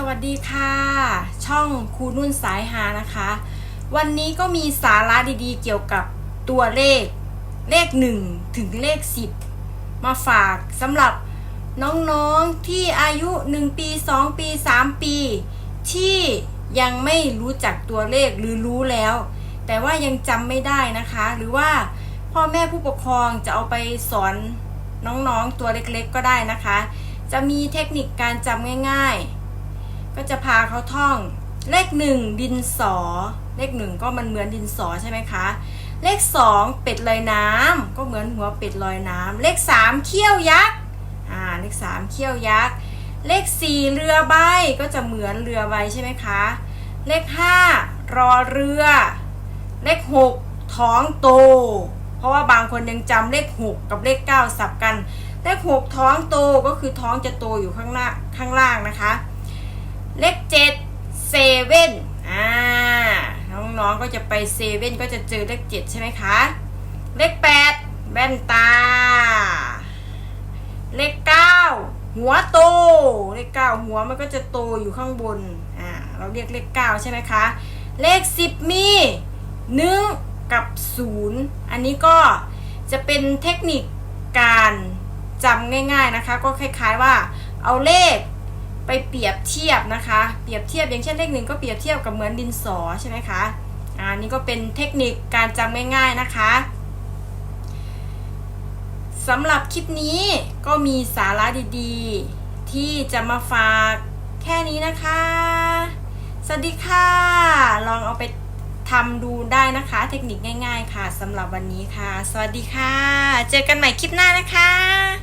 สวัสดีค่ะ ช่องครูนุ่นสายหานะคะ วันนี้ก็มีสาระดีๆ เกี่ยวกับตัวเลขเลข 1 ถึงเลข 10 มาฝากสำหรับน้องๆที่อายุ 1 ปี 2 ปี 3 ปี ที่ยังไม่รู้จักตัวเลขหรือรู้แล้ว แต่ว่ายังจำไม่ได้นะคะ หรือว่าพ่อแม่ผู้ปกครองจะเอาไปสอนน้องๆตัวเล็กๆก็ได้นะคะ จะมีเทคนิคการจำง่ายๆ ก็จะพาเขาท่อง เลขหนึ่งดินสอ เลขหนึ่งก็มันเหมือนดินสอใช่ไหมคะ เลขสองเป็ดลอยน้ำก็เหมือนหัวเป็ดลอยน้ำเลขสามเขี้ยวยักษ์อ่าเลขสามเขี้ยวยักษ์เลขสี่เรือใบก็จะเหมือนเรือใบใช่ไหมคะ เลขห้ารอเรือ เลขหกท้องโต เพราะว่าบางคนยังจำเลขหกกับเลขเก้าสับกัน เลขหกท้องโตก็คือท้องจะโตอยู่ข้างล่าข้างล่างนะคะ เลขเจ็ดเซเว่นอ่าน้องๆก็จะไปเซเว่นก็จะเจอเลขเจ็ดใช่ไหมคะ เลขแปดแว่นตา เลขเก้าหัวโต เลขเก้าหัวมันก็จะโตอยู่ข้างบน อ่า เราเรียกเลขเก้าใช่ไหมคะ เลขสิบมีหนึ่งกับศูนย์อันนี้ก็จะเป็นเทคนิคการจำง่าย ๆนะคะ ก็คล้าย ๆว่าเอาเลข ไปเปรียบเทียบนะคะ เปรียบเทียบอย่างเช่นเลขหนึ่งก็เปรียบเทียบกับเหมือนดินสอใช่ไหมคะอ่านี่ก็เป็นเทคนิคการจำง่ายๆนะคะสำหรับคลิปนี้ก็มีสาระดีๆ ที่จะมาฝากแค่นี้นะคะ สวัสดีค่ะ ลองเอาไปทำดูได้นะคะ เทคนิคง่าย ๆ ค่ะสำหรับวันนี้ค่ะ สวัสดีค่ะ เจอกันใหม่คลิปหน้านะคะ